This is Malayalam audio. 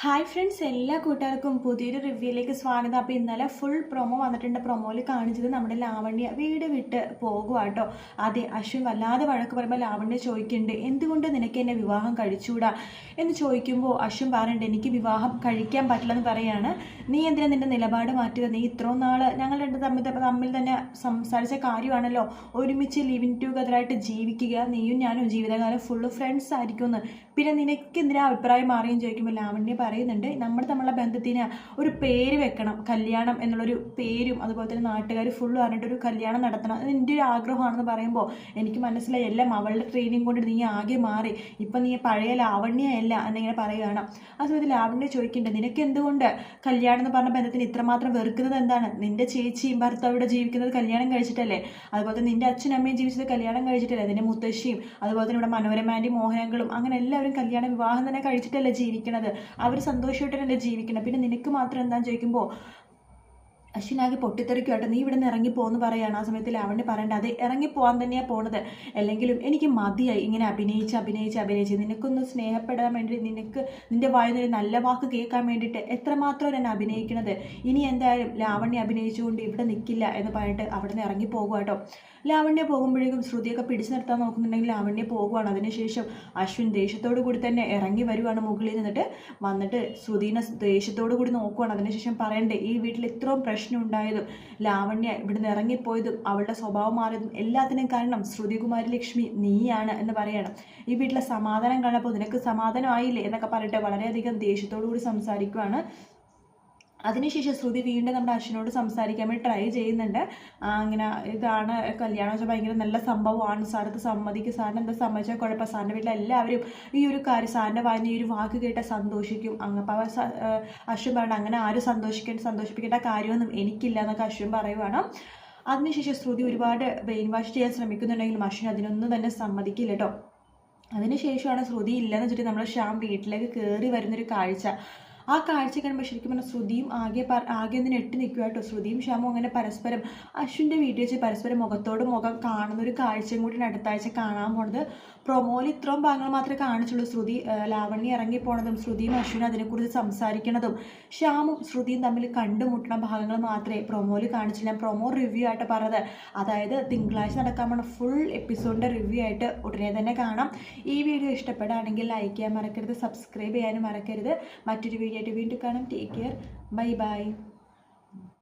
ഹായ് ഫ്രണ്ട്സ് എല്ലാ കൂട്ടുകാർക്കും പുതിയൊരു റിവ്യൂയിലേക്ക് സ്വാഗതം. അപ്പോൾ ഇന്നലെ ഫുൾ പ്രൊമോ വന്നിട്ടുണ്ട്. പ്രൊമോയിൽ കാണിച്ചത് നമ്മുടെ ലാവണ്യ വീട് വിട്ട് പോകുക കേട്ടോ അതെ അശ്വിൻ വല്ലാതെ വഴക്ക് പറയുമ്പോൾ ലാവണ്യ ചോദിക്കുന്നുണ്ട് എന്തുകൊണ്ട് നിനക്ക് എന്നെ വിവാഹം കഴിച്ചുകൂടാ എന്ന് ചോദിക്കുമ്പോൾ അശ്വിൻ പറയുന്നുണ്ട് എനിക്ക് വിവാഹം കഴിക്കാൻ പറ്റില്ലെന്ന് പറയാണ്. നീ എന്തിനാ നിന്റെ നിലപാട് മാറ്റുക നീ ഇത്രയും നാൾ ഞങ്ങൾ രണ്ട് തമ്മിൽ തമ്മിൽ തന്നെ സംസാരിച്ച കാര്യമാണല്ലോ. ഒരുമിച്ച് ലിവിങ് ടുഗദറായിട്ട് ജീവിക്കുക. നീയും ഞാനും ജീവിതകാലം ഫുള്ള് ഫ്രണ്ട്സ് ആയിരിക്കുമെന്ന്. പിന്നെ നിനക്ക് എന്തിനാ അഭിപ്രായം മാറിയെന്ന് ചോദിക്കുമ്പോൾ ലാവണ്യ പറയുന്നുണ്ട് നമ്മൾ തമ്മിലുള്ള ബന്ധത്തിന് ഒരു പേര് വെക്കണം കല്യാണം എന്നുള്ളൊരു പേരും അതുപോലെ തന്നെ നാട്ടുകാർ ഫുള്ള് പറഞ്ഞിട്ട് ഒരു കല്യാണം നടത്തണം. അത് എന്റെ ഒരു ആഗ്രഹമാണെന്ന് പറയുമ്പോൾ എനിക്ക് മനസ്സിലായി എല്ലാം അവളുടെ ട്രെയിനിങ് കൊണ്ട് നീ ആകെ മാറി. ഇപ്പം നീ പഴയ ലാവണ്യയല്ല എന്നിങ്ങനെ പറയുകയാണ്. ആ സമയത്ത് ലാവണ്യ ചോദിക്കുന്നുണ്ട് നിനക്ക് എന്തുകൊണ്ട് കല്യാണം എന്ന് പറഞ്ഞ ബന്ധത്തിന് ഇത്രമാത്രം വെറുക്കുന്നത് എന്താണ്? നിന്റെ ചേച്ചിയും ഭർത്താവിടെ ജീവിക്കുന്നത് കല്യാണം കഴിച്ചിട്ടല്ലേ? അതുപോലെ തന്നെ നിന്റെ അച്ഛനും അമ്മയും ജീവിച്ചത് കല്യാണം കഴിച്ചിട്ടല്ലേ? നിന്റെ മുത്തശ്ശിയും അതുപോലെ തന്നെ ഇവിടെ മനോരമാന്റെയും മോഹനങ്ങളും അങ്ങനെ എല്ലാവരും കല്യാണം വിവാഹം തന്നെ കഴിച്ചിട്ടല്ലേ ജീവിക്കണത്? അവർ സന്തോഷമായിട്ടല്ലേ ജീവിക്കണം പിന്നെ നിനക്ക് മാത്രം എന്താന്ന് ചോദിക്കുമ്പോൾ അശ്വിനാകെ പൊട്ടിത്തെറിക്കുമായിട്ട് നീ ഇവിടെ നിന്ന് ഇറങ്ങിപ്പോന്ന് പറയുകയാണ് ആ സമയത്ത് ലാവണ്യ പറയേണ്ട അത് ഇറങ്ങിപ്പോവാൻ തന്നെയാണ് പോണത്. അല്ലെങ്കിലും എനിക്ക് മതിയായി ഇങ്ങനെ അഭിനയിച്ച് അഭിനയിച്ച് അഭിനയിച്ച്. നിനക്കൊന്ന് സ്നേഹപ്പെടാൻ വേണ്ടി നിനക്ക് നിന്റെ വായുന്നൊരു നല്ല വാക്ക് കേൾക്കാൻ വേണ്ടിയിട്ട് എത്രമാത്രം ഞാൻ അഭിനയിക്കണത്? ഇനി എന്തായാലും ലാവണ്യ അഭിനയിച്ചുകൊണ്ട് ഇവിടെ നിൽക്കില്ല എന്ന് പറഞ്ഞിട്ട് അവിടെ നിന്ന് ഇറങ്ങി പോകുക കേട്ടോ ലാവണ്യ പോകുമ്പോഴേക്കും ശ്രുതിയൊക്കെ പിടിച്ചു നിർത്താൻ നോക്കുന്നുണ്ടെങ്കിൽ ലാവണ്യ പോകുവാണ്. അതിനുശേഷം അശ്വിൻ ദേഷ്യത്തോടു കൂടി തന്നെ ഇറങ്ങി വരുവാണ് മുകളിൽ നിന്നിട്ട്. വന്നിട്ട് ശ്രുതിനെ ദേഷ്യത്തോടു കൂടി നോക്കുവാണ്. അതിനുശേഷം പറയണ്ടേ ഈ വീട്ടിൽ ഇത്രയും പ്രശ്നം ഉണ്ടായതും ലാവണ്യ ഇവിടുന്ന് ഇറങ്ങിപ്പോയതും അവളുടെ സ്വഭാവം മാറിയതും എല്ലാത്തിനും കാരണം ശ്രുതികുമാരി ലക്ഷ്മി നീയാണ് എന്ന് പറയണം. ഈ വീട്ടിലെ സമാധാനം കണ്ടപ്പോൾ നിനക്ക് സമാധാനമായില്ലേ എന്നൊക്കെ പറഞ്ഞിട്ട് വളരെയധികം ദേഷ്യത്തോടു കൂടി സംസാരിക്കുവാണ് അതിനുശേഷം ശ്രുതി വീണ്ടും നമ്മുടെ അശ്വിനോട് സംസാരിക്കാൻ വേണ്ടി ട്രൈ ചെയ്യുന്നുണ്ട്. അങ്ങനെ ഇതാണ് കല്യാണം വെച്ചാൽ ഭയങ്കര നല്ല സംഭവമാണ്. സാർക്ക് സമ്മതിക്കും. സാറിന് എന്താ സമ്മതിച്ചാൽ കുഴപ്പം? സാറിന്റെ വീട്ടിൽ എല്ലാവരും ഈ ഒരു കാര്യം സാറിന്റെ വായന ഈ ഒരു വാക്ക് കേട്ടാൽ സന്തോഷിക്കും. അങ്ങ് അപ്പോൾ അശ്വിൻ പറയണം അങ്ങനെ ആരും സന്തോഷിക്കേണ്ട സന്തോഷിപ്പിക്കേണ്ട കാര്യമൊന്നും എനിക്കില്ല എന്നൊക്കെ അശ്വിൻ പറയുവാണ്. അതിനുശേഷം ശ്രുതി ഒരുപാട് ബ്രെയിൻ വാഷ് ചെയ്യാൻ ശ്രമിക്കുന്നുണ്ടെങ്കിലും അശ്വിൻ അതിനൊന്നും തന്നെ സമ്മതിക്കില്ല കേട്ടോ. അതിനുശേഷമാണ് ശ്രുതി ഇല്ലെന്ന് വെച്ചിട്ട് നമ്മൾ ശ്യാം വീട്ടിലേക്ക് കയറി വരുന്നൊരു കാഴ്ച. ആ കാഴ്ച കാണുമ്പോൾ ശരിക്കും പറഞ്ഞാൽ ശ്രുതിയും ആകെ ആകെ ഒന്ന് നെട്ടി നിൽക്കുക കേട്ടോ ശ്രുതിയും ശ്യാമും അങ്ങനെ പരസ്പരം അശ്വിന്റെ വീട്ടിൽ വെച്ച് പരസ്പരം മുഖത്തോട് മുഖം കാണുന്ന ഒരു കാഴ്ചയും കൂടി അടുത്ത ആഴ്ച കാണാൻ പോണത്. പ്രൊമോയിൽ ഇത്രയും ഭാഗങ്ങൾ മാത്രമേ കാണിച്ചുള്ളൂ. ശ്രുതി ലാവണ്യ ഇറങ്ങിപ്പോണതും ശ്രുതിയും അശ്വിനും അതിനെക്കുറിച്ച് സംസാരിക്കണതും. ശ്യാമും ശ്രുതിയും തമ്മിൽ കണ്ടുമുട്ടുന്ന ഭാഗങ്ങൾ മാത്രമേ പ്രൊമോയിൽ കാണിച്ചില്ല. പ്രൊമോ റിവ്യൂ ആയിട്ട് പറഞ്ഞത് അതായത് തിങ്കളാഴ്ച നടക്കാൻ പോണ ഫുൾ എപ്പിസോഡിന്റെ റിവ്യൂ ആയിട്ട് ഉടനെ തന്നെ കാണാം. ഈ വീഡിയോ ഇഷ്ടപ്പെടുകയാണെങ്കിൽ ലൈക്ക് ചെയ്യാൻ മറക്കരുത് സബ്സ്ക്രൈബ് ചെയ്യാനും മറക്കരുത്. മറ്റൊരു വീഡിയോ ആയിട്ട് വീണ്ടും കാണാം. Take care bye bye